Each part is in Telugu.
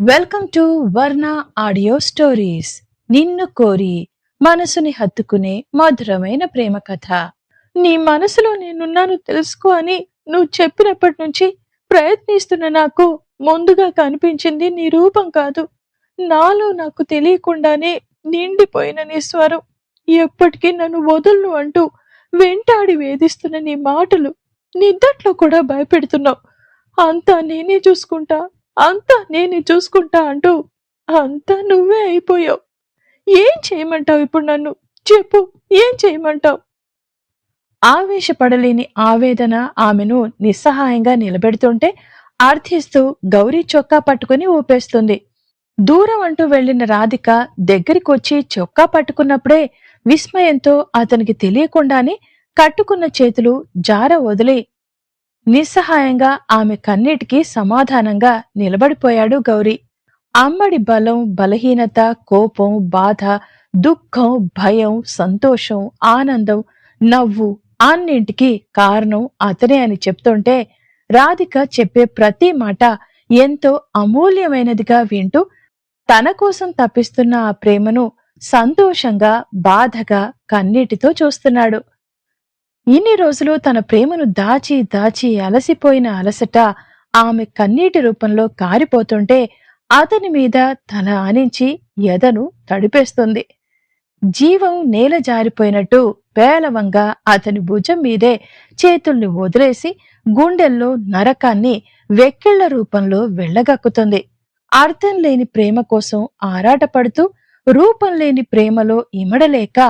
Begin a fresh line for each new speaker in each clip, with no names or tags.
Welcome to Varna audio stories. నిన్ను కోరి మనసుని హత్తుకునే మధురమైన ప్రేమ కథ. నీ మనసులో నేనున్నాను తెలుసుకో అని నువ్వు చెప్పినప్పటి నుంచి ప్రయత్నిస్తున్న నాకు ముందుగా కనిపించింది నీ రూపం కాదు. నాలో నాకు తెలియకుండానే నిండిపోయిన నీ స్వరం. ఎప్పటికీ నన్ను వదులును అంటూ వెంటాడి వేధిస్తున్న నీ మాటలు నిద్దట్లో కూడా భయపెడుతున్నావు. అంతా నేనే చూసుకుంటా అంతా నేనే చూసుకుంటా అంటూ అంతా నువ్వే అయిపోయావు. ఏం చేయమంటావు ఇప్పుడు నన్ను? చెప్పు ఏం చేయమంటావు? ఆవేశపడలేని ఆవేదన ఆమెను నిస్సహాయంగా నిలబెడుతుంటే ఆర్థిస్తూ గౌరీ చొక్కా పట్టుకుని ఊపేస్తుంది. దూరం అంటూ వెళ్ళిన రాధిక దగ్గరికొచ్చి చొక్కా పట్టుకున్నప్పుడే విస్మయంతో అతనికి తెలియకుండానే కట్టుకున్న చేతులు జార వదిలి నిస్సహాయంగా ఆమె కన్నిటికి సమాధానంగా నిలబడిపోయాడు గౌరీ. అమ్మడి బలం బలహీనత కోపం బాధ దుఃఖం భయం సంతోషం ఆనందం నవ్వు అన్నింటికి కారణం అతనే అని చెప్తుంటే రాధిక చెప్పే ప్రతి మాట ఎంతో అమూల్యమైనదిగా వింటూ తన కోసం తప్పిస్తున్న ఆ ప్రేమను సంతోషంగా బాధగా కన్నీటితో చూస్తున్నాడు. ఇన్ని రోజులు తన ప్రేమను దాచి దాచి అలసిపోయిన అలసట ఆమె కన్నీటి రూపంలో కారిపోతుంటే అతని మీద తల ఆనించి ఎదను తడిపేస్తుంది. జీవం నేల జారిపోయినట్టు పేలవంగా అతని భుజం మీదే చేతుల్ని వదిలేసి గుండెల్లో నరకాన్ని వెక్కిళ్ళ రూపంలో వెళ్ళగక్కుతుంది. అర్థం లేని ప్రేమ కోసం ఆరాటపడుతూ రూపం లేని ప్రేమలో ఇమడలేక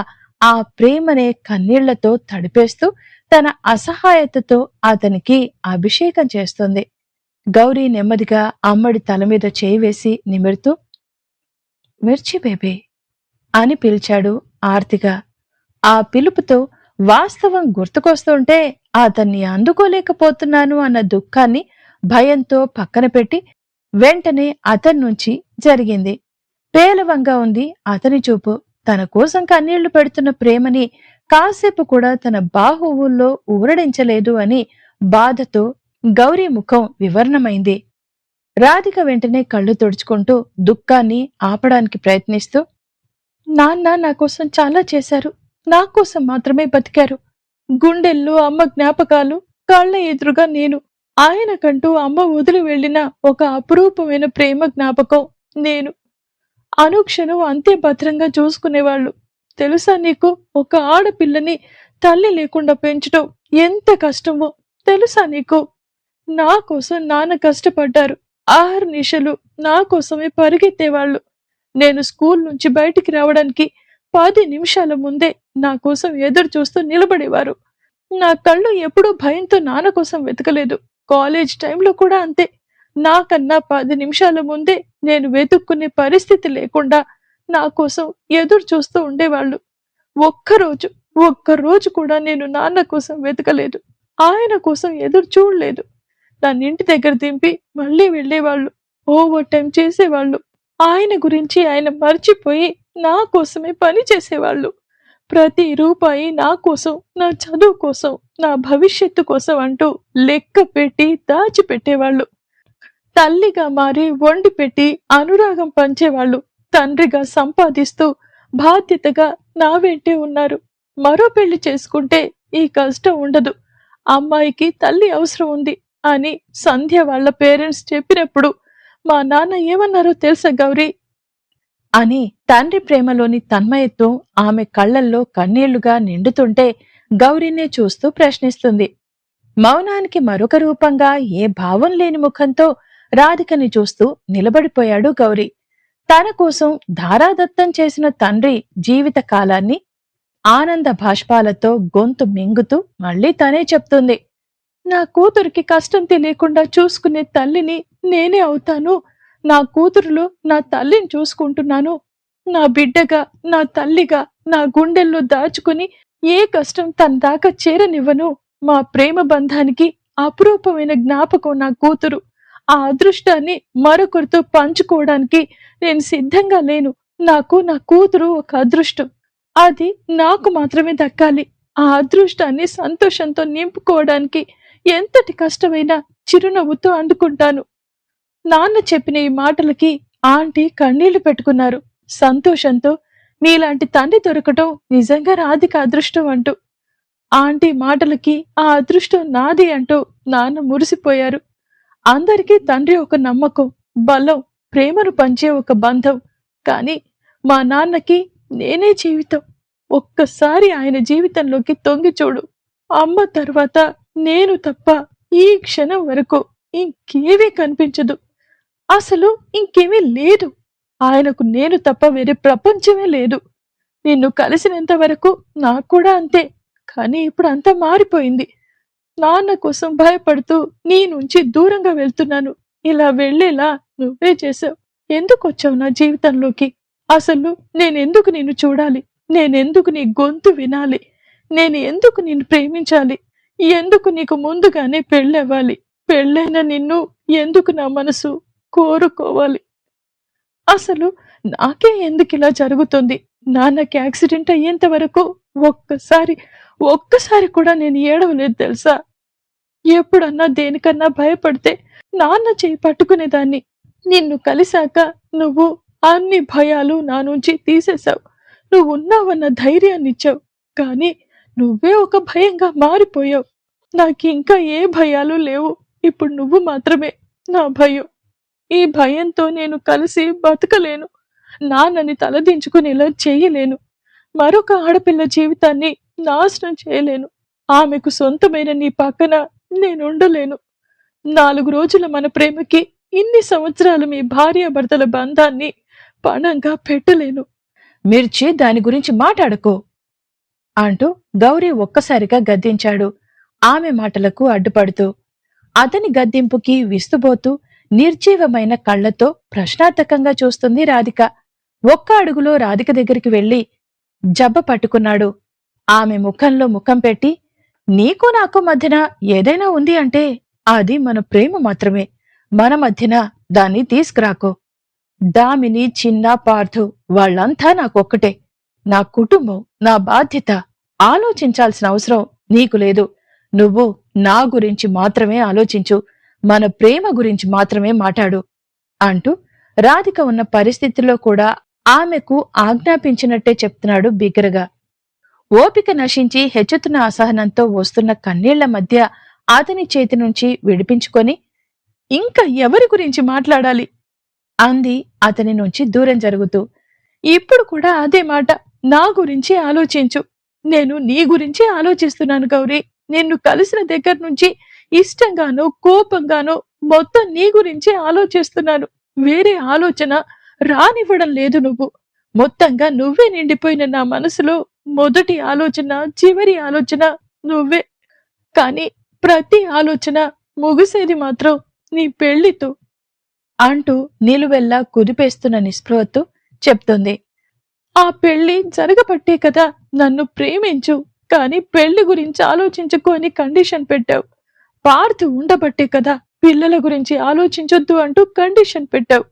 ఆ ప్రేమనే కన్నీళ్ళతో తడిపేస్తూ తన అసహాయతతో అతనికి అభిషేకం చేస్తుంది. గౌరీ నెమ్మదిగా అమ్మడి తల మీద చేయి వేసి నిమిరుతూ మిర్చి బేబీ అని పిలిచాడు ఆర్తిగా ఆ పిలుపుతో వాస్తవం గుర్తుకొస్తుంటే అతన్ని అందుకోలేకపోతున్నాను అన్న దుఃఖాన్ని భయంతో పక్కన పెట్టి వెంటనే అతని నుంచి జరిగింది. పేలవంగా ఉంది అతని చూపు. తన కోసం కన్నీళ్ళు పెడుతున్న ప్రేమని కాసేపు కూడా తన బాహువుల్లో ఊరడించలేదు అని బాధతో గౌరీ ముఖం వివరణమైంది. రాధిక వెంటనే కళ్ళు తుడుచుకుంటూ దుఃఖాన్ని ఆపడానికి ప్రయత్నిస్తూ నాన్న నా కోసం చాలా చేశారు. నా కోసం మాత్రమే బతికారు. గుండెల్లో అమ్మ జ్ఞాపకాలు కాళ్ళ ఎదురుగా నేను. ఆయనకంటూ అమ్మ వదిలి వెళ్ళిన ఒక అపురూపమైన ప్రేమ జ్ఞాపకం నేను. అనుక్షణం అంతే భద్రంగా చూసుకునేవాళ్ళు. తెలుసా నీకు? ఒక ఆడపిల్లని తల్లి లేకుండా పెంచడం ఎంత కష్టమో? తెలుసా నీకు? నా కోసం నాన్న కష్టపడ్డారు. ఆహార నిశలు నా కోసమే పరిగెత్తేవాళ్ళు. నేను స్కూల్ నుంచి బయటికి రావడానికి పది నిమిషాల ముందే నా కోసం ఎదురు చూస్తూ నిలబడేవారు. నా కళ్ళు ఎప్పుడూ భయంతో నాన్న కోసం వెతకలేదు. కాలేజ్ టైంలో కూడా అంతే. నాకన్నా పది నిమిషాల ముందే నేను వెతుక్కునే పరిస్థితి లేకుండా నా కోసం ఎదురు చూస్తూ ఉండేవాళ్ళు. ఒక్కరోజు ఒక్కరోజు కూడా నేను నాన్న కోసం వెతకలేదు. ఆయన కోసం ఎదురు చూడలేదు. నన్ను ఇంటి దగ్గర దింపి మళ్ళీ వెళ్ళేవాళ్ళు. ఓవర్ టైం చేసేవాళ్ళు. ఆయన గురించి ఆయన మర్చిపోయి నా కోసమే పని చేసేవాళ్ళు. ప్రతి రూపాయి నా కోసం నా చదువు కోసం నా భవిష్యత్తు కోసం అంటూ లెక్క పెట్టి దాచిపెట్టేవాళ్ళు. తల్లిగా మారి వండి పెట్టి అనురాగం పంచేవాళ్ళు తండ్రిగా సంపాదిస్తూ బాధ్యతగా నా వెంటే ఉన్నారు. మరో పెళ్ళి చేసుకుంటే ఈ కష్టం ఉండదు. అమ్మాయికి తల్లి అవసరం ఉంది అని సంధ్య వాళ్ళ పేరెంట్స్ చెప్పినప్పుడు మా నాన్న ఏమన్నారో తెలుసా గౌరీ? అని తండ్రి ప్రేమలోని తన్మయత్వం ఆమె కళ్ళల్లో కన్నీళ్ళుగా నిండుతుంటే గౌరీనే చూస్తూ ప్రశ్నిస్తుంది. మౌనానికి మరొక రూపంగా ఏ భావం లేని ముఖంతో రాధికని చూస్తూ నిలబడిపోయాడు గౌరీ. తన కోసం ధారాదత్తం చేసిన తండ్రి జీవిత కాలాన్ని ఆనంద భాష్పాలతో గొంతు మింగుతూ మళ్ళీ తనే చెప్తుంది. నా కూతురికి కష్టం తెలియకుండా చూసుకునే తల్లిని నేనే అవుతాను. నా కూతురులో నా తల్లిని చూసుకుంటున్నాను. నా బిడ్డగా నా తల్లిగా నా గుండెల్లో దాచుకుని ఏ కష్టం తన దాకా చేరనివ్వను. మా ప్రేమ బంధానికి అపురూపమైన జ్ఞాపకం నా కూతురు. ఆ అదృష్టాన్ని మరొకరితో పంచుకోవడానికి నేను సిద్ధంగా లేను. నాకు నా కూతురు ఒక అదృష్టం. అది నాకు మాత్రమే దక్కాలి. ఆ అదృష్టాన్ని సంతోషంతో నింపుకోవడానికి ఎంతటి కష్టమైనా చిరునవ్వుతో అందుకుంటాను నాన్న చెప్పిన ఈ మాటలకి ఆంటీ కన్నీళ్ళు పెట్టుకున్నారు. సంతోషంతో నీలాంటి తండ్రి దొరకటం నిజంగా రాధిక అదృష్టం అంటూ. ఆంటీ మాటలకి ఆ అదృష్టం నాది అంటూ నాన్న మురిసిపోయారు. అందరికీ తండ్రి ఒక నమ్మకం బలం ప్రేమను పంచే ఒక బంధం. కానీ మా నాన్నకి నేనే జీవితం. ఒక్కసారి ఆయన జీవితంలోకి తొంగి చూడు. అమ్మ తర్వాత నేను తప్ప ఈ క్షణం వరకు ఇంకేమీ కనిపించదు. అసలు ఇంకేమీ లేదు. ఆయనకు నేను తప్ప వేరే ప్రపంచమే లేదు. నిన్ను కలిసినంత వరకు నాకు కూడా అంతే. కానీ ఇప్పుడు అంతా మారిపోయింది. నాన్న కోసం భయపడుతూ నీ నుంచి దూరంగా వెళ్తున్నాను. ఇలా వెళ్ళేలా నువ్వే చేసావు ఎందుకు వచ్చావు నా జీవితంలోకి? అసలు నేనెందుకు నిన్ను చూడాలి? నేనెందుకు నీ గొంతు వినాలి? నేను ఎందుకు నిన్ను ప్రేమించాలి? ఎందుకు నీకు ముందుగానే పెళ్ళవ్వాలి? పెళ్ళైన నిన్ను ఎందుకు నా మనసు కోరుకోవాలి? అసలు నాకే ఎందుకు ఇలా జరుగుతుంది? నాన్నకి యాక్సిడెంట్ అయ్యేంత వరకు ఒక్కసారి ఒక్కసారి కూడా నేను ఏడవలేదు తెలుసా? ఎప్పుడన్నా దేనికన్నా భయపడితే నాన్న చేయి పట్టుకునేదాన్ని. నిన్ను కలిశాక నువ్వు అన్ని భయాలు నా నుంచి తీసేశావు. నువ్వు ఉన్నావన్న ధైర్యాన్ని ఇచ్చావు కానీ నువ్వే ఒక భయంగా మారిపోయావు. నాకు ఇంకా ఏ భయాలు లేవు. ఇప్పుడు నువ్వు మాత్రమే నా భయం. ఈ భయంతో నేను కలిసి బతకలేను. నాన్నని తలదించుకునేలా చేయలేను. మరొక ఆడపిల్ల జీవితాన్ని నాశనం చేయలేను. ఆమెకు సొంతమైన నీ పక్కన నేను ఉండలేను నాలుగు రోజుల మన ప్రేమకి ఇన్ని సంవత్సరాలు మీ భార్యాభర్తల బంధాన్ని పణంగా పెట్టలేను. మిర్చి దాని గురించి మాట్లాడుకో అంటూ గౌరీ ఒక్కసారిగా గద్దించాడు. ఆమె మాటలకు అడ్డుపడుతూ అతని గద్దింపుకి విస్తుబోతూ నిర్జీవమైన కళ్ళతో ప్రశ్నార్థకంగా చూస్తుంది రాధిక. ఒక్క అడుగులో రాధిక దగ్గరికి వెళ్ళి జబ్బ పట్టుకున్నాడు. ఆమె ముఖంలో ముఖం పెట్టి నీకు నాకు మధ్యన ఏదైనా ఉంది అంటే అది మన ప్రేమ మాత్రమే. మన మధ్యన దాన్ని తీసుకురాకో. దామిని చిన్న పార్థు వాళ్ళంతా నాకొక్కటే. నా కుటుంబం నా బాధ్యత. ఆలోచించాల్సిన అవసరం నీకు లేదు. నువ్వు నా గురించి మాత్రమే ఆలోచించు. మన ప్రేమ గురించి మాత్రమే మాట్లాడు అంటూ రాధిక ఉన్న పరిస్థితిలో కూడా ఆమెకు ఆజ్ఞాపించినట్టే చెప్తున్నాడు బిగ్గరగా. ఓపిక నశించి హెచ్చుతున్న అసహనంతో వస్తున్న కన్నీళ్ళ మధ్య అతని చేతి నుంచి విడిపించుకొని ఇంకా ఎవరి గురించి మాట్లాడాలి? అంది అతని నుంచి దూరం జరుగుతూ. ఇప్పుడు కూడా అదే మాట నా గురించి ఆలోచించు. నేను నీ గురించి ఆలోచిస్తున్నాను గౌరీ. నిన్ను కలిసిన దగ్గర నుంచి ఇష్టంగానో కోపంగానో మొత్తం నీ గురించి ఆలోచిస్తున్నాను. వేరే ఆలోచన రానివ్వడం లేదు నువ్వు. మొత్తంగా నువ్వే నిండిపోయిన నా మనసులో మొదటి ఆలోచన చివరి ఆలోచన నువ్వే. కానీ ప్రతి ఆలోచన ముగిసేది మాత్రం నీ పెళ్ళితో అంటూ నిలువెల్లా కుదిపేస్తున్న నిస్పృహతో చెప్తుంది. ఆ పెళ్ళి జరగబట్టే కదా నన్ను ప్రేమించు కానీ పెళ్ళి గురించి ఆలోచించుకొని కండిషన్ పెట్టావు. పార్థు ఉండబట్టే కదా పిల్లల గురించి ఆలోచించొద్దు అంటూ కండిషన్ పెట్టావు.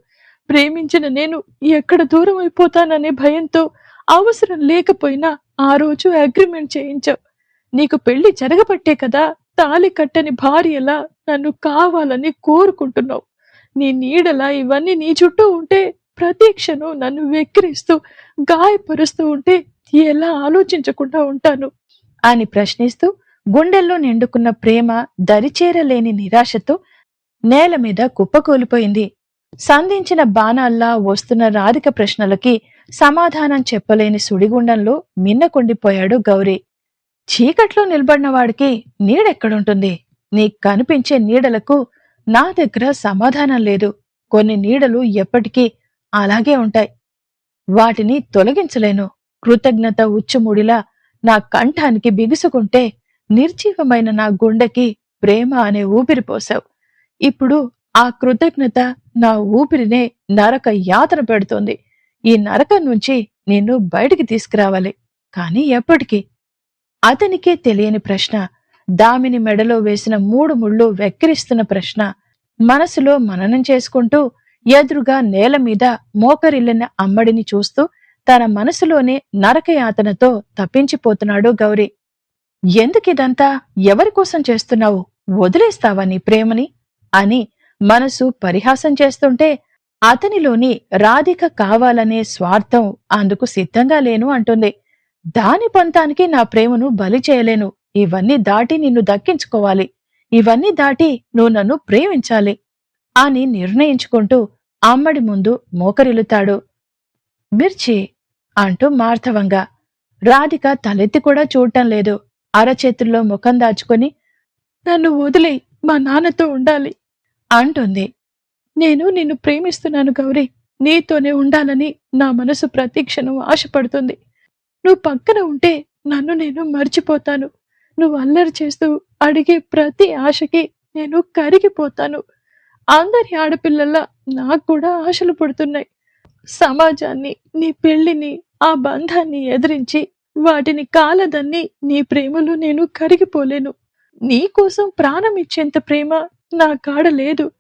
ప్రేమించిన నేను ఎక్కడ దూరం అయిపోతాననే భయంతో అవసరం లేకపోయినా ఆ రోజు అగ్రిమెంట్ చేయించావు. నీకు పెళ్ళి జరగబట్టే కదా తాలి కట్టని భార్యలా నన్ను కావాలని కోరుకుంటున్నావు. నీ నీడలా ఇవన్నీ నీ చుట్టూ ఉంటే ప్రతీక్షను నన్ను వెక్కిరిస్తూ గాయపరుస్తూ ఉంటే ఎలా ఆలోచించకుండా ఉంటాను? అని ప్రశ్నిస్తూ గుండెల్లో నిండుకున్న ప్రేమ దరిచేరలేని నిరాశతో నేల మీద కుప్పకూలిపోయింది సంధించిన బాణాల్లా వస్తున్న రాధిక ప్రశ్నలకి సమాధానం చెప్పలేని సుడిగుండంలో మిన్నకుండిపోయాడు గౌరీ. చీకట్లో నిలబడిన వాడికి నీడెక్కడుంటుంది? నీకు కనిపించే నీడలకు నా దగ్గర సమాధానం లేదు. కొన్ని నీడలు ఎప్పటికీ అలాగే ఉంటాయి. వాటిని తొలగించలేను. కృతజ్ఞత ఉచ్చుముడిలా నా కంఠానికి బిగుసుకుంటే నిర్జీవమైన నా గుండెకి ప్రేమ అనే ఊపిరి పోసావు ఇప్పుడు ఆ కృతజ్ఞత నా ఊపిరినే నరక యాతన పెడుతోంది. ఈ నరకం నుంచి నిన్ను బయటికి తీసుకురావాలి. కాని ఎప్పటికీ? అతనికే తెలియని ప్రశ్న దామిని మెడలో వేసిన మూడు ముళ్ళు వెక్కిరిస్తున్న ప్రశ్న. మనసులో మననం చేసుకుంటూ ఎదురుగా నేల మీద మోకరిల్లిన అమ్మడిని చూస్తూ తన మనసులోనే నరకయాతనతో తప్పించిపోతున్నాడు గౌరీ. ఎందుకిదంతా ఎవరి కోసం చేస్తున్నావు? వదిలేస్తావా నీ ప్రేమని? అని మనసు పరిహాసం చేస్తుంటే అతనిలోని రాధిక కావాలనే స్వార్థం అందుకు సిద్ధంగా లేను అంటుంది. దాని పంతానికి నా ప్రేమను బలి చేయలేను. ఇవన్నీ దాటి నిన్ను దక్కించుకోవాలి. ఇవన్నీ దాటి నువ్వు నన్ను ప్రేమించాలి అని నిర్ణయించుకుంటూ అమ్మడి ముందు మోకరిల్లుతాడు. మిర్చి అంటూ మార్ధవంగా. రాధిక తలెత్తి కూడా చూడటం లేదు. అరచేతుల్లో ముఖం దాచుకొని నన్ను వదిలే మా నాన్నతో ఉండాలి అంటుంది. నేను నిన్ను ప్రేమిస్తున్నాను గౌరీ. నీతోనే ఉండాలని నా మనసు ప్రతీక్షను ఆశపడుతుంది. నువ్వు పక్కన ఉంటే నన్ను నేను మర్చిపోతాను. నువ్వు అల్లరి చేస్తూ అడిగే ప్రతి ఆశకి నేను కరిగిపోతాను. అందరి ఆడపిల్లల్లా నాకు కూడా ఆశలు పుడుతున్నాయి. సమాజాన్ని నీ పెళ్ళిని ఆ బంధాన్ని ఎదిరించి వాటిని కాలదన్ని నీ ప్రేమలో నేను కరిగిపోలేను. నీ కోసం ప్రాణం ఇచ్చేంత ప్రేమ నా కాడ లేదు.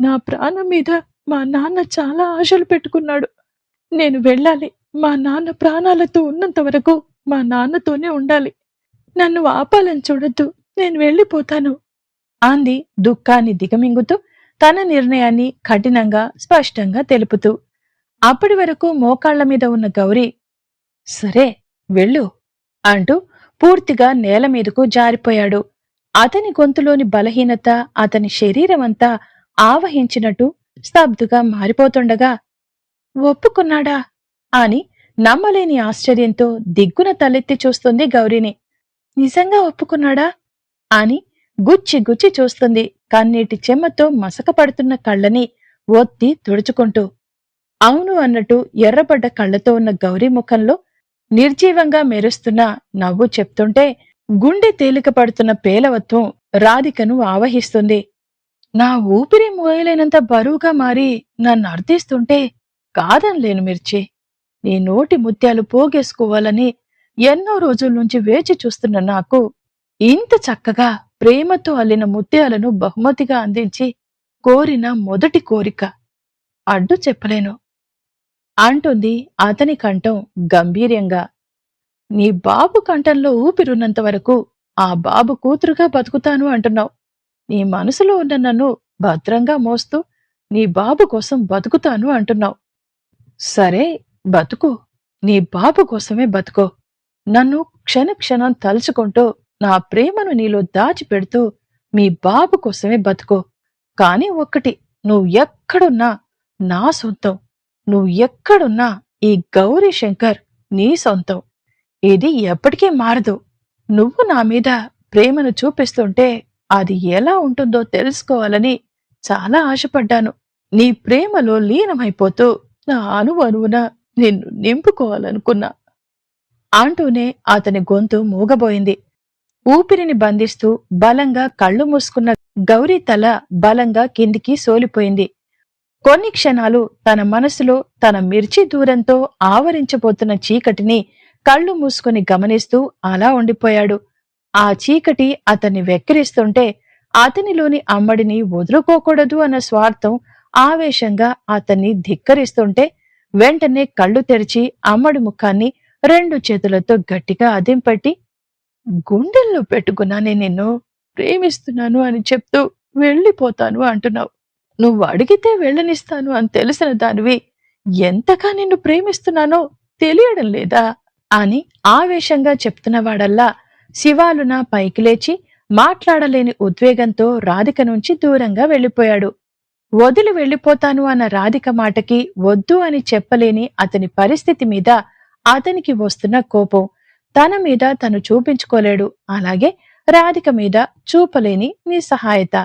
నా ప్రాణం మీద మా నాన్న చాలా ఆశలు పెట్టుకున్నాడు. నేను వెళ్ళాలి. మా నాన్న ప్రాణాలతో ఉన్నంత వరకు మా నాన్నతోనే ఉండాలి. నన్ను ఆపాలని చూడొద్దు. నేను వెళ్ళిపోతాను. అంది దుఃఖాన్ని దిగమింగుతూ తన నిర్ణయాన్ని కఠినంగా స్పష్టంగా తెలుపుతూ. అప్పటి వరకు మోకాళ్ళ మీద ఉన్న గౌరీ సరే వెళ్ళు అంటూ పూర్తిగా నేల మీదకు జారిపోయాడు. అతని గొంతులోని బలహీనత అతని శరీరమంతా ఆవహించినట్టు స్తబ్దుగా మారిపోతుండగా ఒప్పుకున్నాడా? అని నమ్మలేని ఆశ్చర్యంతో దిగ్గున తలెత్తి చూస్తుంది గౌరీని. నిజంగా ఒప్పుకున్నాడా? అని గుచ్చి గుచ్చి చూస్తుంది కన్నీటి చెమ్మతో మసక పడుతున్న కళ్ళని ఒత్తి తుడుచుకుంటూ. అవును అన్నట్టు ఎర్రబడ్డ కళ్ళతో ఉన్న గౌరీ ముఖంలో నిర్జీవంగా మెరుస్తున్న నవ్వు చెప్తుంటే గుండె తేలిక పడుతున్న పేలవత్వం రాధికను ఆవహిస్తుంది. నా ఊపిరి మోయలేనంత బరువుగా మారి నన్ను అర్థిస్తుంటే కాదనలేను మిర్చి. నీ నోటి ముత్యాలు పోగేసుకోవాలని ఎన్నో రోజుల నుంచి వేచి చూస్తున్న నాకు ఇంత చక్కగా ప్రేమతో అల్లిన ముత్యాలను బహుమతిగా అందించి కోరిన మొదటి కోరిక. అడ్డు చెప్పలేను. అంటుంది అతని కంఠం గంభీర్యంగా. నీ బాబు కంఠంలో ఊపిరున్నంత వరకు ఆ బాబు కూతురుగా బతుకుతాను అంటున్నావు. నీ మనసులో ఉన్న నన్ను భద్రంగా మోస్తూ నీ బాబు కోసం బతుకుతాను అంటున్నావు. సరే బతుకు. నీ బాబు కోసమే బతుకో. నన్ను క్షణ క్షణం తలుచుకుంటూ నా ప్రేమను నీలో దాచిపెడుతూ మీ బాబు కోసమే బతుకో. కాని ఒక్కటి నువ్వు ఎక్కడున్నా నా సొంతం. నువ్వు ఎక్కడున్నా ఈ గౌరీ శంకర్ నీ సొంతం. ఇది ఎప్పటికీ మారదు. నువ్వు నా మీద ప్రేమను చూపిస్తుంటే అది ఎలా ఉంటుందో తెలుసుకోవాలని చాలా ఆశపడ్డాను. నీ ప్రేమలో లీనమైపోతూ నా అనువనువున నిన్ను నింపుకోవాలనుకున్నా. అంటూనే అతని గొంతు మూగబోయింది. ఊపిరిని బంధిస్తూ బలంగా కళ్ళు మూసుకున్న గౌరీ తల బలంగా కిందికి సోలిపోయింది. కొన్ని క్షణాలు తన మనసులో తన మిర్చి దూరంతో ఆవరించబోతున్న చీకటిని కళ్ళు మూసుకుని గమనిస్తూ అలా ఉండిపోయాడు. ఆ చీకటి అతన్ని వెక్కిరిస్తుంటే అతనిలోని అమ్మడిని వదులుకోకూడదు అన్న స్వార్థం ఆవేశంగా అతన్ని ధిక్కరిస్తుంటే వెంటనే కళ్ళు తెరిచి అమ్మడి ముఖాన్ని రెండు చేతులతో గట్టిగా అదింపట్టి గుండెల్లో పెట్టుకున్నానే నిన్ను. ప్రేమిస్తున్నాను అని చెప్తూ వెళ్ళిపోతాను అంటున్నావు. నువ్వు అడిగితే వెళ్ళనిస్తాను అని తెలిసిన దానివి ఎంతగా నిన్ను ప్రేమిస్తున్నానో తెలియడం లేదా? అని ఆవేశంగా చెప్తున్నవాడల్లా శివాలున పైకి లేచి మాట్లాడలేని ఉద్వేగంతో రాధిక నుంచి దూరంగా వెళ్ళిపోయాడు. వదిలి వెళ్ళిపోతాను అన్న రాధిక మాటకి వద్దు అని చెప్పలేని అతని పరిస్థితి మీద అతనికి వస్తున్న కోపం తన మీద తను చూపించుకోలేడు. అలాగే రాధిక మీద చూపలేని నిస్సహాయత.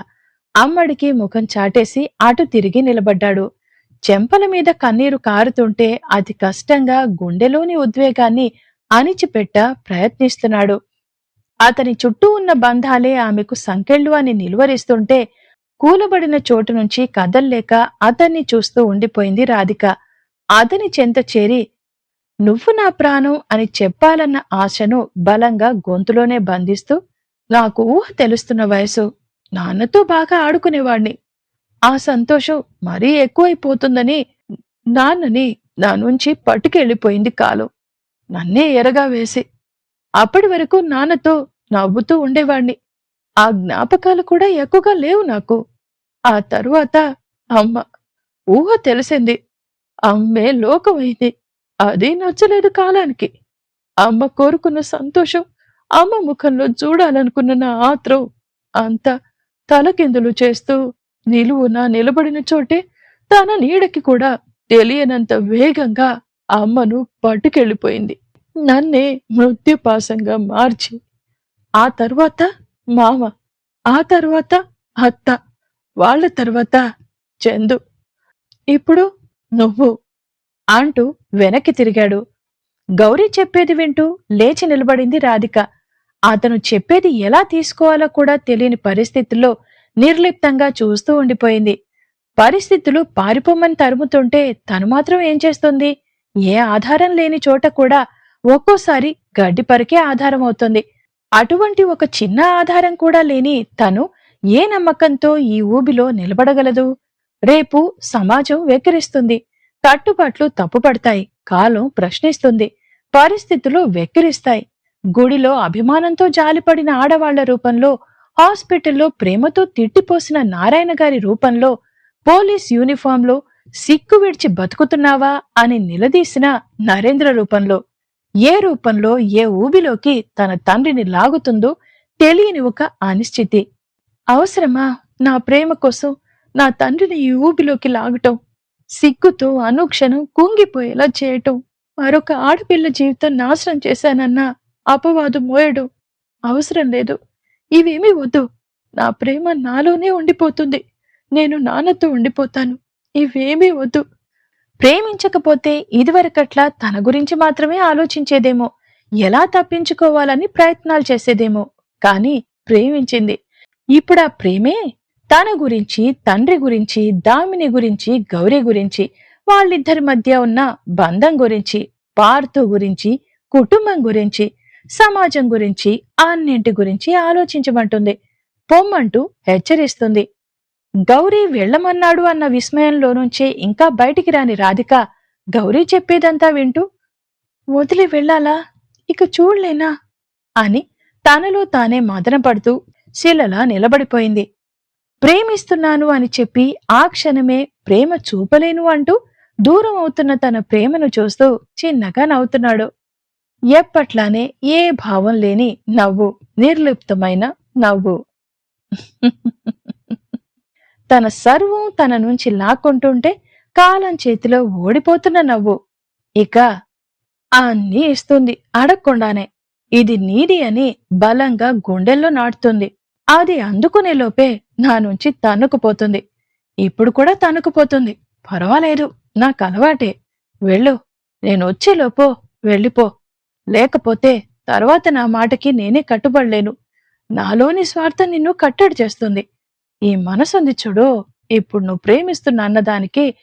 అమ్మడికి ముఖం చాటేసి అటు తిరిగి నిలబడ్డాడు. చెంపల మీద కన్నీరు కారుతుంటే అతి కష్టంగా గుండెలోని ఉద్వేగాన్ని అణిచిపెట్ట ప్రయత్నిస్తున్నాడు. అతని చుట్టూ ఉన్న బంధాలే ఆమెకు సంకెళ్ళు అని నిలువరిస్తుంటే కూలబడిన చోటు నుంచి కదల్లేక అతన్ని చూస్తూ ఉండిపోయింది రాధిక. అతని చెంత చేరి నువ్వు నా ప్రాణం అని చెప్పాలన్న ఆశను బలంగా గొంతులోనే బంధిస్తూ నాకు ఊహ తెలుస్తున్న వయసు. నాన్నతో బాగా ఆడుకునేవాణ్ణి. ఆ సంతోషం మరీ ఎక్కువైపోతుందని నాన్నని నా నుంచి పట్టుకెళ్ళిపోయింది కాలం. నన్నే ఎరగా వేసి అప్పటి వరకు నాన్నతో నవ్వుతూ ఉండేవాణ్ణి. ఆ జ్ఞాపకాలు కూడా ఎక్కువగా లేవు నాకు. ఆ తరువాత అమ్మ ఊహ తెలిసింది. అమ్మే లోకమైంది. అది నచ్చలేదు కాలానికి. అమ్మ కోరుకున్న సంతోషం అమ్మ ముఖంలో చూడాలనుకున్న నా ఆత్రం అంతా తలకిందులు చేస్తూ నిలువున నిలబడిన చోటే తన నీడకి కూడా తెలియనంత వేగంగా అమ్మను పట్టుకెళ్ళిపోయింది. నన్నే మృత్యుపాసంగా మార్చి ఆ తర్వాత మామ ఆ తర్వాత అత్త వాళ్ళ తర్వాత చందు. ఇప్పుడు నువ్వు అంటూ వెనక్కి తిరిగాడు. గౌరీ చెప్పేది వింటూ లేచి నిలబడింది రాధిక. అతను చెప్పేది ఎలా తీసుకోవాలో కూడా తెలియని పరిస్థితుల్లో నిర్లిప్తంగా చూస్తూ ఉండిపోయింది. పరిస్థితులు పారిపోమని తరుముతుంటే తను మాత్రం ఏం చేస్తుంది? ఏ ఆధారం లేని చోట కూడా ఒక్కోసారి గడ్డి పరికే ఆధారం అవుతుంది. అటువంటి ఒక చిన్న ఆధారం కూడా లేని తను ఏ నమ్మకంతో ఈ ఊబిలో నిలబడగలదు? రేపు సమాజం వెక్కిరిస్తుంది. కట్టుబాట్లు తప్పుపడతాయి కాలం ప్రశ్నిస్తుంది. పరిస్థితులు వెక్కిరిస్తాయి. గుడిలో అభిమానంతో జాలిపడిన ఆడవాళ్ళ రూపంలో హాస్పిటల్లో ప్రేమతో తిట్టిపోసిన నారాయణ గారి రూపంలో పోలీస్ యూనిఫాంలో సిక్కు విడిచి బతుకుతున్నావా అని నిలదీసిన నరేంద్ర రూపంలో. ఏ రూపంలో ఏ ఊబిలోకి తన తండ్రిని లాగుతుందో తెలియని ఒక అనిశ్చితి. అవసరమా నా ప్రేమ కోసం నా తండ్రిని ఈ ఊబిలోకి లాగటం? సిగ్గుతో అనుక్షణం కుంగిపోయేలా చేయటం? మరొక ఆడపిల్ల జీవితం నాశనం చేశానన్న అపవాదు మోయడం? అవసరం లేదు. ఇవేమీ వద్దు. నా ప్రేమ నాలోనే ఉండిపోతుంది. నేను నాన్నతో ఉండిపోతాను. ఇవేమీ వద్దు. ప్రేమించకపోతే ఇదివరకట్లా తన గురించి మాత్రమే ఆలోచించేదేమో. ఎలా తప్పించుకోవాలని ప్రయత్నాలు చేసేదేమో. కాని ప్రేమించింది. ఇప్పుడు ఆ ప్రేమే తన గురించి తండ్రి గురించి దామిని గురించి గౌరీ గురించి వాళ్ళిద్దరి మధ్య ఉన్న బంధం గురించి పార్థు గురించి కుటుంబం గురించి సమాజం గురించి అన్నింటి గురించి ఆలోచించమంటుంది. పొమ్మంటూ హెచ్చరిస్తుంది. గౌరీ వెళ్ళమన్నాడు అన్న విస్మయంలో నుంచే ఇంకా బయటికి రాని రాధిక గౌరీ చెప్పేదంతా వింటూ వదిలి వెళ్ళాలా? ఇక చూడలేనా? అని తనలో తానే మదనపడుతూ శిలలా నిలబడిపోయింది. ప్రేమిస్తున్నాను అని చెప్పి ఆ క్షణమే ప్రేమ చూపలేను అంటూ దూరం అవుతున్న తన ప్రేమను చూస్తూ చిన్నగా నవ్వుతున్నాడు. ఎప్పట్లానే ఏ భావం లేని నవ్వు నిర్లిప్తమైన నవ్వు. తన సర్వం తన నుంచి లాక్కుంటుంటే కాలం చేతిలో ఓడిపోతున్న నవ్వు. ఇక అన్నీ ఇస్తుంది అడగకుండానే. ఇది నీది అని బలంగా గుండెల్లో నాటుతుంది. అది అందుకునే లోపే నా నుంచి తన్నుకుపోతుంది. ఇప్పుడు కూడా తన్నుకుపోతుంది. పర్వాలేదు నాకు అలవాటే. వెళ్ళు నేను వచ్చేలోపో వెళ్ళిపో. లేకపోతే తర్వాత నా మాటకి నేనే కట్టుబడలేను. నాలోని స్వార్థం నిన్ను కట్టడి చేస్తుంది. ఈ మనసుంది చూడు ఇప్పుడు నువ్వు ప్రేమిస్తున్న అన్నదానికి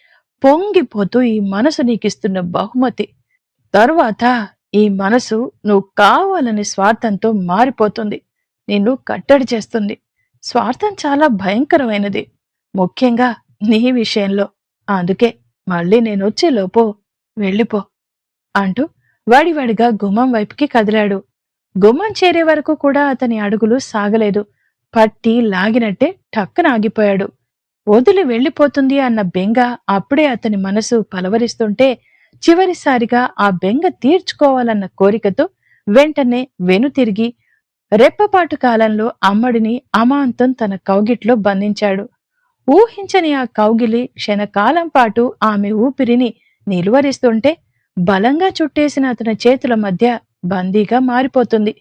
పొంగిపోతూ ఈ మనసు నీకిస్తున్న బహుమతి. తరువాత ఈ మనసు నువ్వు కావాలని స్వార్థంతో మారిపోతుంది. నిన్ను కట్టడి చేస్తుంది. స్వార్థం చాలా భయంకరమైనది. ముఖ్యంగా నీ విషయంలో. అందుకే మళ్ళీ నేను వెళ్ళిపో అంటూ వాడివాడిగా గుమ్మం వైపుకి కదిలాడు. గుమ్మం చేరే వరకు కూడా అతని అడుగులు సాగలేదు. పట్టి లాగినట్టే టక్కన ఆగిపోయాడు. వదిలి వెళ్ళిపోతుంది అన్న బెంగ అప్పుడే అతని మనసు పలవరిస్తుంటే చివరిసారిగా ఆ బెంగ తీర్చుకోవాలన్న కోరికతో వెంటనే వెనుతిరిగి రెప్పపాటు కాలంలో అమ్మడిని అమాంతం తన కౌగిట్లో బంధించాడు. ఊహించని ఆ కౌగిలి క్షణకాలం పాటు ఆమె ఊపిరిని నిలువరిస్తుంటే బలంగా చుట్టేసిన అతని చేతుల మధ్య బందీగా మారిపోతుంది.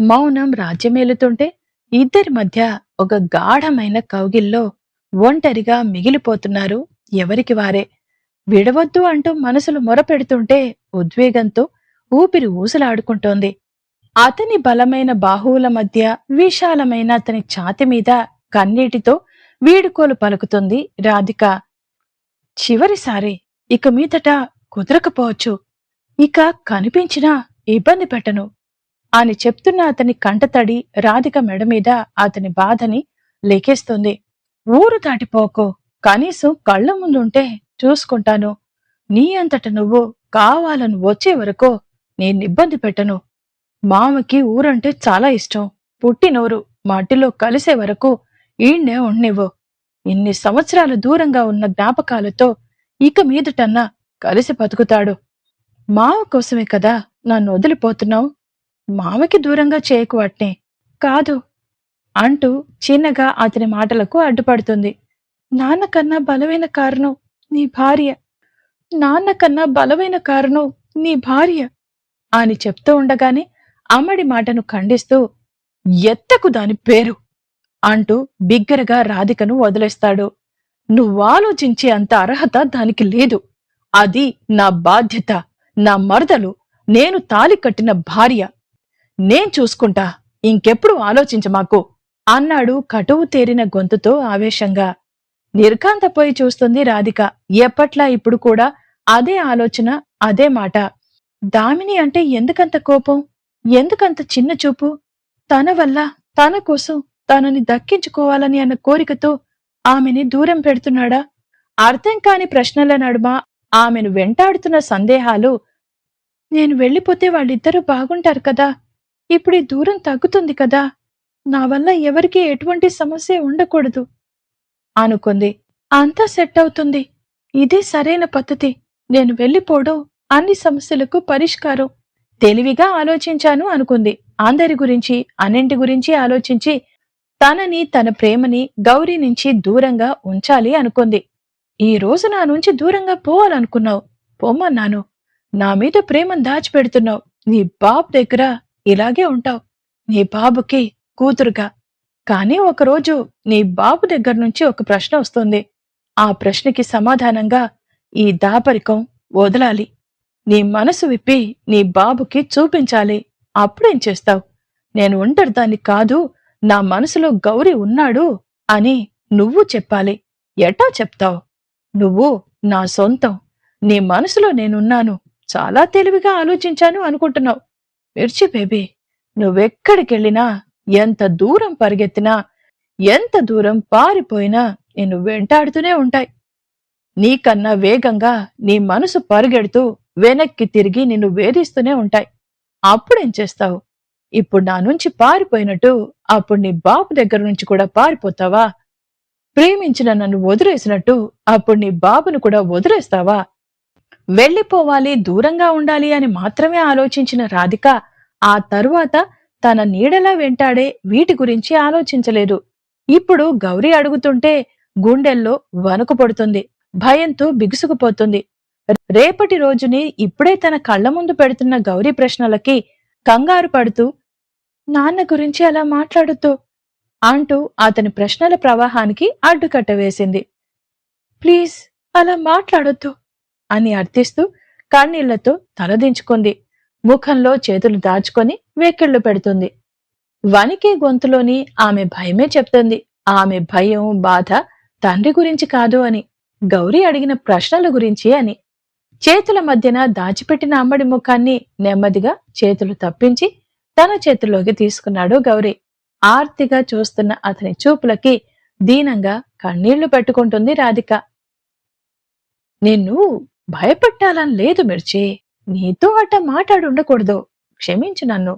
మౌనం రాజ్యమేలుతుంటే ఇద్దరి మధ్య ఒక గాఢమైన కౌగిల్లో ఒంటరిగా మిగిలిపోతున్నారు ఎవరికి వారే. విడవద్దు అంటూ మనసులు మొరపెడుతుంటే ఉద్వేగంతో ఊపిరి ఊసలాడుకుంటోంది. అతని బలమైన బాహువుల మధ్య విశాలమైన అతని ఛాతి మీద కన్నీటితో వీడుకోలు పలుకుతుంది రాధిక. చివరిసారి ఇక మీదట కుదరకపోవచ్చు. ఇక కనిపించినా ఇబ్బంది పెట్టను. అని చెప్తున్న అతని కంటతడి రాధిక మెడ మీద అతని బాధని లేకేస్తుంది. ఊరు దాటిపోకు. కనీసం కళ్ళ ముందుంటే చూసుకుంటాను. నీ అంతట నువ్వు కావాలను వచ్చే వరకు నేను ఇబ్బంది పెట్టను. మామకి ఊరంటే చాలా ఇష్టం. పుట్టినోరు మట్టిలో కలిసే వరకు ఈడ్నే ఉండేవు ఇన్ని సంవత్సరాలు దూరంగా ఉన్న జ్ఞాపకాలతో ఇక మీదటన్నా కలిసి బతుకుతాడు. మావ కోసమే కదా నన్ను వదిలిపోతున్నావు? మామకి దూరంగా చేయకు వాటిని కాదు అంటూ చిన్నగా అతని మాటలకు అడ్డుపడుతుంది. నాన్నకన్నా బలమైన కారణం నీ భార్య. నాన్నకన్నా బలమైన కారణం నీ భార్య అని చెప్తూ ఉండగానే అమ్మడి మాటను ఖండిస్తూ ఎత్తకు దాని పేరు అంటూ బిగ్గరగా రాధికను వదిలేస్తాడు. నువ్వాలోచించే అంత అర్హత దానికి లేదు. అది నా బాధ్యత నా మరదలు నేను తాలి కట్టిన భార్య. నేన్ చూసుకుంటా. ఇంకెప్పుడు ఆలోచించమాకు అన్నాడు కటువు తేరిన గొంతుతో ఆవేశంగా. నిర్ఘాంతపోయి చూస్తుంది రాధిక. ఎప్పట్లా ఇప్పుడు కూడా అదే ఆలోచన అదే మాట. దామిని అంటే ఎందుకంత కోపం? ఎందుకంత చిన్న చూపు? తన వల్ల తన కోసం తనని దక్కించుకోవాలని అన్న కోరికతో ఆమెని దూరం పెడుతున్నాడా? అర్థం కాని ప్రశ్నల నడుమ ఆమెను వెంటాడుతున్న సందేహాలు నేను వెళ్ళిపోతే వాళ్ళిద్దరూ బాగుంటారు కదా? ఇప్పుడు ఈ దూరం తగ్గుతుంది కదా. నా వల్ల ఎవరికీ ఎటువంటి సమస్య ఉండకూడదు. అనుకుంది. అంతా సెట్ అవుతుంది. ఇదే సరైన పద్ధతి. నేను వెళ్ళిపోవడం అన్ని సమస్యలకు పరిష్కారం. తెలివిగా ఆలోచించాను అనుకుంది. అందరి గురించి అన్నింటి గురించి ఆలోచించి తనని తన ప్రేమని గౌరీ నుంచి దూరంగా ఉంచాలి అనుకుంది. ఈ రోజు నా నుంచి దూరంగా పోవాలనుకున్నావు. పోమన్నాను నా మీద ప్రేమను దాచిపెడుతున్నావు. నీ బాబు దగ్గర ఇలాగే ఉంటావు. నీ బాబుకి కూతురుగా. కానీ ఒకరోజు నీ బాబు దగ్గర నుంచి ఒక ప్రశ్న వస్తుంది. ఆ ప్రశ్నకి సమాధానంగా ఈ దాపరికం వదలాలి. నీ మనసు విప్పి నీ బాబుకి చూపించాలి. అప్పుడేం చేస్తావు? నేను ఒంటరిదాన్ని కాదు నా మనసులో గౌరి ఉన్నాడు అని నువ్వు చెప్పాలి. ఎటా చెప్తావు? నువ్వు నా సొంతం. నీ మనసులో నేనున్నాను. చాలా తెలివిగా ఆలోచించాను అనుకుంటున్నావు. మిర్చి బేబీ నువ్వెక్కడికెళ్ళినా ఎంత దూరం పరిగెత్తినా ఎంత దూరం పారిపోయినా నిన్ను వెంటాడుతూనే ఉంటాయి. నీకన్నా వేగంగా నీ మనసు పరిగెడుతూ వెనక్కి తిరిగి నిన్ను వేధిస్తూనే ఉంటాయి. అప్పుడేం చేస్తావు? ఇప్పుడు నా నుంచి పారిపోయినట్టు అప్పుడు నీ బాబు దగ్గర నుంచి కూడా పారిపోతావా? ప్రేమించిన నన్ను వదిలేసినట్టు అప్పుడు నీ బాబును కూడా వదిలేస్తావా? వెళ్ళిపోవాలి దూరంగా ఉండాలి అని మాత్రమే ఆలోచించిన రాధిక ఆ తరువాత తన నీడలా వెంటాడే వీటి గురించి ఆలోచించలేదు. ఇప్పుడు గౌరీ అడుగుతుంటే గుండెల్లో వణుకు పడుతుంది భయంతో బిగుసుకుపోతుంది. రేపటి రోజుని ఇప్పుడే తన కళ్ళ ముందు పెడుతున్న గౌరీ ప్రశ్నలకి కంగారు పడుతూ నాన్న గురించి అలా మాట్లాడుతూ? అంటూ అతని ప్రశ్నల ప్రవాహానికి అడ్డుకట్ట వేసింది. ప్లీజ్ అలా మాట్లాడొద్దు. అని అర్థిస్తూ కన్నీళ్ళతో తలదించుకుంది. ముఖంలో చేతులు దాచుకొని వేకిళ్ళు పెడుతుంది. వణికే గొంతులోని ఆమె భయమే చెప్తుంది. ఆమె భయం బాధ తండ్రి గురించి కాదు అని గౌరీ అడిగిన ప్రశ్నల గురించి అని. చేతుల మధ్యన దాచిపెట్టిన అమ్మడి ముఖాన్ని నెమ్మదిగా చేతులు తప్పించి తన చేతుల్లోకి తీసుకున్నాడు గౌరీ. ఆర్తిగా చూస్తున్న అతని చూపులకి దీనంగా కన్నీళ్ళు పెట్టుకుంటుంది రాధిక. నిన్ను భయపెట్టాలని లేదు మిర్చి. నీతో అట్ట మాట్లాడుండకూడదు. క్షమించు నన్ను.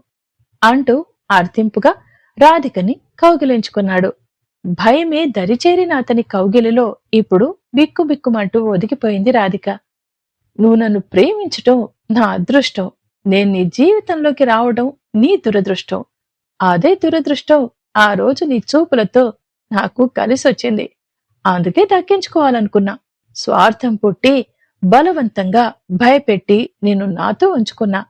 అంటూ అర్థింపుగా రాధికని కౌగిలించుకున్నాడు. భయమే దరిచేరిన అతని కౌగిలిలో ఇప్పుడు బిక్కుబిక్కుమంటూ ఒదిగిపోయింది రాధిక. నువ్వు నన్ను ప్రేమించటం నా అదృష్టం. నేను నీ జీవితంలోకి రావడం నీ దురదృష్టం. అదే దురదృష్టం ఆ రోజు నీ చూపులతో నాకు కలిసొచ్చింది. అందుకే దక్కించుకోవాలనుకున్నా. స్వార్థం పుట్టి బలవంతంగా భయపెట్టి నేను నాతో ఉంచుకున్నా.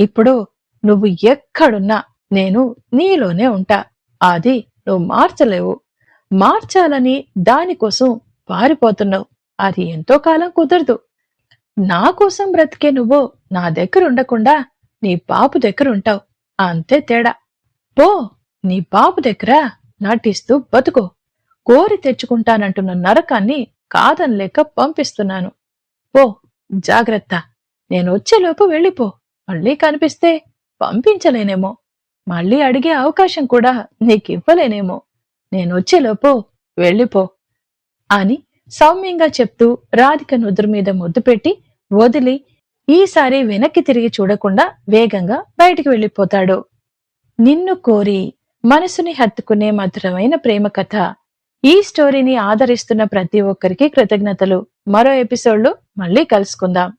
ఇప్పుడు నువ్వు ఎక్కడున్నా నేను నీలోనే ఉంటా. అది నువ్వు మార్చలేవు. మార్చాలని దానికోసం పారిపోతున్నావు. అది ఎంతో కాలం కుదరదు. నా కోసం బ్రతికే నువ్వు నా దగ్గర ఉండకుండా నీ బాబు దగ్గర ఉంటావు. అంతే తేడా. పో నీ బాబు దగ్గర నటిస్తూ బతుకో. కోరి తెచ్చుకుంటానంటున్న నరకాన్ని కాదనలేక పంపిస్తున్నాను. పో జాగ్రత్త. నేను వచ్చేలోపు వెళ్ళిపో. మళ్ళీ కనిపిస్తే పంపించలేనేమో. మళ్ళీ అడిగే అవకాశం కూడా నీకివ్వలేనేమో. నేను వచ్చేలోపు వెళ్ళిపో అని సౌమ్యంగా చెప్తూ రాధిక నుదురు మీద ముద్దు పెట్టి వదిలి ఈసారి వెనక్కి తిరిగి చూడకుండా వేగంగా బయటికి వెళ్ళిపోతాడు. నిన్ను కోరి మనసుని హత్తుకునే మధురమైన ప్రేమ కథ ఈ స్టోరీని ఆదరిస్తున్న ప్రతి ఒక్కరికి కృతజ్ఞతలు. మరో ఎపిసోడ్లో మళ్ళీ కలుసుకుందాం.